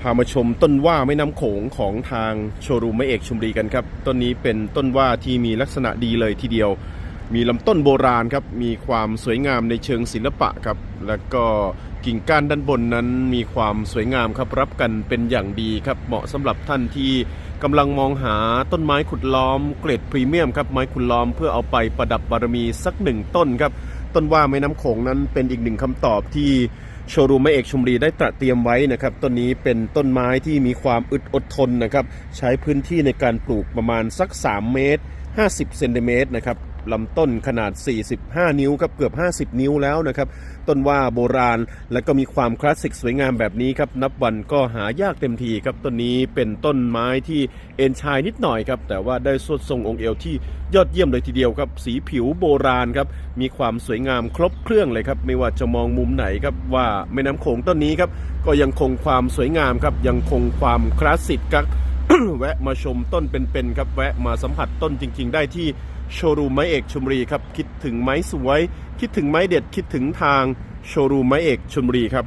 พามาชมต้นว่าแม่น้ำโขงของทางโชว์รูมไม้เอกชุมรีกันครับ ต้นนี้เป็นต้นว่าที่มีลักษณะดีเลยทีเดียว มีลำต้นโบราณครับ มีความสวยงามในเชิงศิลปะครับ แล้วก็กิ่งก้านด้านบนนั้นมีความสวยงามครับ รับกันเป็นอย่างดีครับ เหมาะสำหรับท่านที่กำลังมองหาต้นไม้ขุดล้อมเกรดพรีเมียมครับ ไม้ขุดล้อมเพื่อเอาไปประดับบารมีสักหนึ่งต้นครับ ต้นว่าแม่น้ำโขงนั้นเป็นอีกหนึ่งคำตอบที่โชว์รูมแม่เอกชุมรีได้ตระเตรียมไว้นะครับต้นนี้เป็นต้นไม้ที่มีความอึดอดทนนะครับใช้พื้นที่ในการปลูกประมาณสัก 3 เมตร 50 เซนติเมตรนะครับ ลำต้นขนาด 45 นิ้วครับเกือบ 50 นิ้วแล้วนะครับ ต้นว่าโบราณและก็มีความคลาสสิกสวยงามแบบนี้ครับ นับวันก็หายากเต็มทีครับ ต้นนี้เป็นต้นไม้ที่เอ็นชายนิดหน่อยครับ แต่ว่าได้สดทรงองค์เอวที่ยอดเยี่ยมเลยทีเดียวครับ สีผิวโบราณครับ มีความสวยงามครบเครื่องเลยครับ ไม่ว่าจะมองมุมไหนครับว่าแม่น้ำโขงต้นนี้ครับ ก็ยังคงความสวยงามครับ ยังคงความคลาสสิกครับ แวะมาชมต้นเป็นๆครับ แวะมาสัมผัสต้นจริง ๆ ได้ที่ โชว์รูมไม้เอกชมบุรีครับ คิดถึงไม้สวย คิดถึงไม้เด็ด คิดถึงทางโชว์รูมไม้เอกชมบุรีครับ